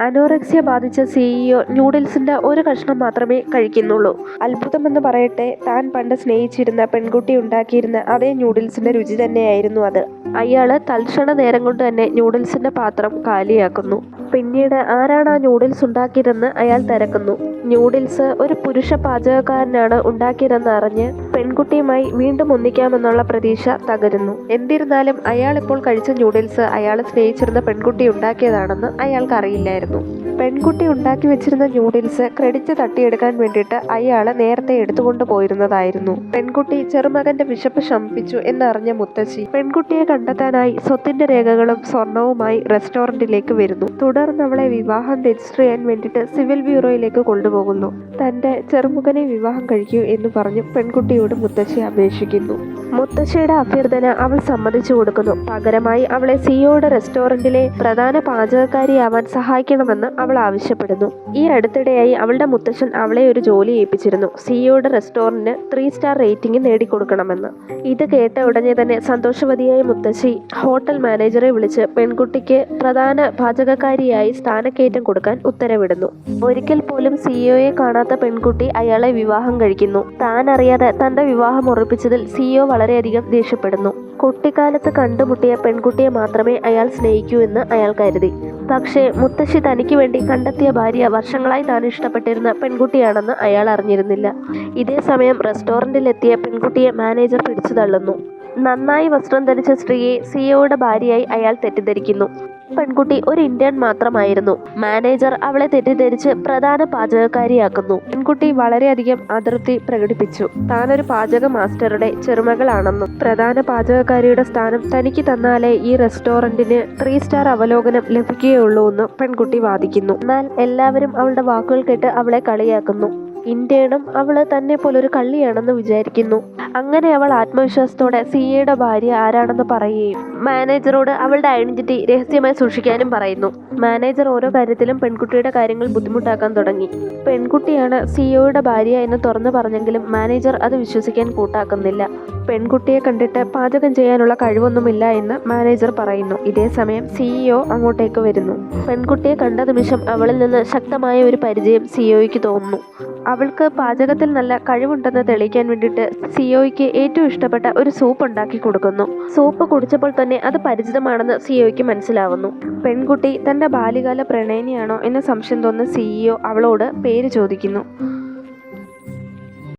Anorexia ബാധിച്ച CEO ന്യൂഡിൽസിന്റെ ഒരു കഷ്ണം മാത്രമേ കഴിക്കുന്നുള്ളൂ. അത്ഭുതമെന്ന് പറയട്ടെ താൻ പണ്ട് സ്നേഹിച്ചിരുന്ന പെൺകുട്ടി ഉണ്ടാക്കിയിരുന്ന അതേ ന്യൂഡിൽസിന്റെ രുചി തന്നെയായിരുന്നു അത്. അയാൾ തൽക്ഷണ നേരം കൊണ്ട് തന്നെ ന്യൂഡിൽസിന്റെ പാത്രം കാലിയാക്കുന്നു. പിന്നീട് ആരാണ് ആ ന്യൂഡിൽസ് ഉണ്ടാക്കിയതെന്ന് അയാൾ തിരക്കുന്നു. ന്യൂഡിൽസ് ഒരു പുരുഷ പാചകക്കാരനാണ് ഉണ്ടാക്കിയതെന്ന് അറിഞ്ഞ് പെൺകുട്ടിയുമായി വീണ്ടും ഒന്നിക്കാമെന്നുള്ള പ്രതീക്ഷ തകരുന്നു. എന്നിരുന്നാലും അയാൾ ഇപ്പോൾ കഴിച്ച ന്യൂഡിൽസ് അയാൾ സ്നേഹിച്ചിരുന്ന പെൺകുട്ടി ഉണ്ടാക്കിയതാണെന്ന് അയാൾക്ക് അറിയില്ലായിരുന്നു പെൺകുട്ടി ഉണ്ടാക്കി വെച്ചിരുന്ന ന്യൂഡിൽസ് ക്രെഡിറ്റ് തട്ടിയെടുക്കാൻ വേണ്ടിയിട്ട് അയാൾ നേരത്തെ എടുത്തുകൊണ്ട് പോയിരുന്നതായിരുന്നു. പെൺകുട്ടി ചെറുമകന്റെ വിശപ്പ് ശമിപ്പിച്ചു എന്നറിഞ്ഞ മുത്തശ്ശി പെൺകുട്ടിയെ കണ്ടെത്താനായി സ്വത്തിന്റെ രേഖകളും സ്വർണവുമായി റെസ്റ്റോറന്റിലേക്ക് വരുന്നു. തുടർന്ന് അവളെ വിവാഹം രജിസ്റ്റർ ചെയ്യാൻ വേണ്ടിയിട്ട് സിവിൽ ബ്യൂറോയിലേക്ക് കൊണ്ടുപോകുന്നു. തന്റെ ചെറുമുഖനെ വിവാഹം കഴിക്കൂ എന്ന് പറഞ്ഞു പെൺകുട്ടിയോട് മുത്തശ്ശി അപേക്ഷിക്കുന്നു. മുത്തശ്ശിയുടെ അഭ്യർത്ഥന അവൾ സമ്മതിച്ചു കൊടുക്കുന്നു. പകരമായി അവളെ സിയോയുടെ റെസ്റ്റോറന്റിലെ പ്രധാന പാചകക്കാരിയാവാൻ സഹായിക്കണമെന്ന് അവൾ ആവശ്യപ്പെടുന്നു. ഈ അടുത്തിടെയായി അവളുടെ മുത്തശ്ശൻ അവളെ ഒരു ജോലി ഏൽപ്പിച്ചിരുന്നു. സിയോയുടെ റെസ്റ്റോറന്റിന് ത്രീ സ്റ്റാർ റേറ്റിംഗ് നേടിക്കൊടുക്കണമെന്ന്. ഇത് കേട്ട ഉടനെ തന്നെ സന്തോഷവതിയായ മുത്തശ്ശി ഹോട്ടൽ മാനേജറെ വിളിച്ച് പെൺകുട്ടിക്ക് പ്രധാന പാചകക്കാരിയായി സ്ഥാനക്കയറ്റം കൊടുക്കാൻ ഉത്തരവിടുന്നു. ഒരിക്കൽ പോലും സിഇഒയെ കാണാത്ത പെൺകുട്ടി അയാളെ വിവാഹം കഴിക്കുന്നു. താൻ അറിയാതെ തന്റെ വിവാഹം ഉറപ്പിച്ചതിൽ സിഇഒ വളരെയധികം ദേഷ്യപ്പെടുന്നു. കുട്ടിക്കാലത്ത് കണ്ടുമുട്ടിയ പെൺകുട്ടിയെ മാത്രമേ അയാൾ സ്നേഹിക്കൂ എന്ന് അയാൾ കരുതി. പക്ഷേ മുത്തശ്ശി തനിക്ക് വേണ്ടി കണ്ടെത്തിയ ഭാര്യ വർഷങ്ങളായി താൻ ഇഷ്ടപ്പെട്ടിരുന്ന പെൺകുട്ടിയാണെന്ന് അയാൾ അറിഞ്ഞിരുന്നില്ല. ഇതേ സമയം റെസ്റ്റോറന്റിലെത്തിയ പെൺകുട്ടിയെ മാനേജർ പിടിച്ചു തള്ളുന്നു. നന്നായി വസ്ത്രം ധരിച്ച സ്ത്രീയെ സിയോയുടെ ഭാര്യയായി അയാൾ തെറ്റിദ്ധരിക്കുന്നു. പെൺകുട്ടി ഒരു ഇന്ത്യൻ മാത്രമായിരുന്നു. മാനേജർ അവളെ തെറ്റിദ്ധരിച്ച് പ്രധാന പാചകക്കാരിയാക്കുന്നു. പെൺകുട്ടി വളരെയധികം അതൃപ്തി പ്രകടിപ്പിച്ചു. താനൊരു പാചക മാസ്റ്ററുടെ ചെറുമകളാണെന്നും പ്രധാന പാചകക്കാരിയുടെ സ്ഥാനം തനിക്ക് തന്നാലേ ഈ റെസ്റ്റോറന്റിന് ത്രീ സ്റ്റാർ അവലോകനം ലഭിക്കുകയുള്ളൂ എന്ന് പെൺകുട്ടി വാദിക്കുന്നു. എന്നാൽ എല്ലാവരും അവളുടെ വാക്കുകൾ കേട്ട് അവളെ കളിയാക്കുന്നു. ഇന്ത്യനും അവൾ തന്നെ പോലൊരു കള്ളിയാണെന്ന് വിചാരിക്കുന്നു. അങ്ങനെ അവൾ ആത്മവിശ്വാസത്തോടെ സിയയുടെ ഭാര്യ ആരാണെന്ന് പറയുകയും മാനേജറോട് അവളുടെ ഐഡന്റിറ്റി രഹസ്യമായി സൂക്ഷിക്കാനും പറയുന്നു. മാനേജർ ഓരോ കാര്യത്തിലും പെൺകുട്ടിയുടെ കാര്യങ്ങൾ ബുദ്ധിമുട്ടാക്കാൻ തുടങ്ങി. പെൺകുട്ടിയാണ് സിഇഒയുടെ ഭാര്യ എന്ന് തുറന്നു പറഞ്ഞെങ്കിലും മാനേജർ അത് വിശ്വസിക്കാൻ കൂട്ടാക്കുന്നില്ല. പെൺകുട്ടിയെ കണ്ടിട്ട് പാചകം ചെയ്യാനുള്ള കഴിവൊന്നുമില്ല എന്ന് മാനേജർ പറയുന്നു. ഇതേ സമയം സിഇഒ അങ്ങോട്ടേക്ക് വരുന്നു. പെൺകുട്ടിയെ കണ്ട നിമിഷം അവളിൽ നിന്ന് ശക്തമായ ഒരു പരിചയം സിഇഒയ്ക്ക് തോന്നുന്നു. അവൾക്ക് പാചകത്തിൽ നല്ല കഴിവുണ്ടെന്ന് തെളിയിക്കാൻ വേണ്ടിയിട്ട് സിഒയ്ക്ക് ഏറ്റവും ഇഷ്ടപ്പെട്ട ഒരു സൂപ്പ് ഉണ്ടാക്കി കൊടുക്കുന്നു. സൂപ്പ് കുടിച്ചപ്പോൾ തന്നെ അത് പരിചിതമാണെന്ന് സിഒയ്ക്ക് മനസ്സിലാവുന്നു. പെൺകുട്ടി തന്റെ ബാല്യകാല പ്രണയിനിയാണോ എന്ന സംശയം തോന്നുന്ന സിഇഒ അവളോട് പേര് ചോദിക്കുന്നു.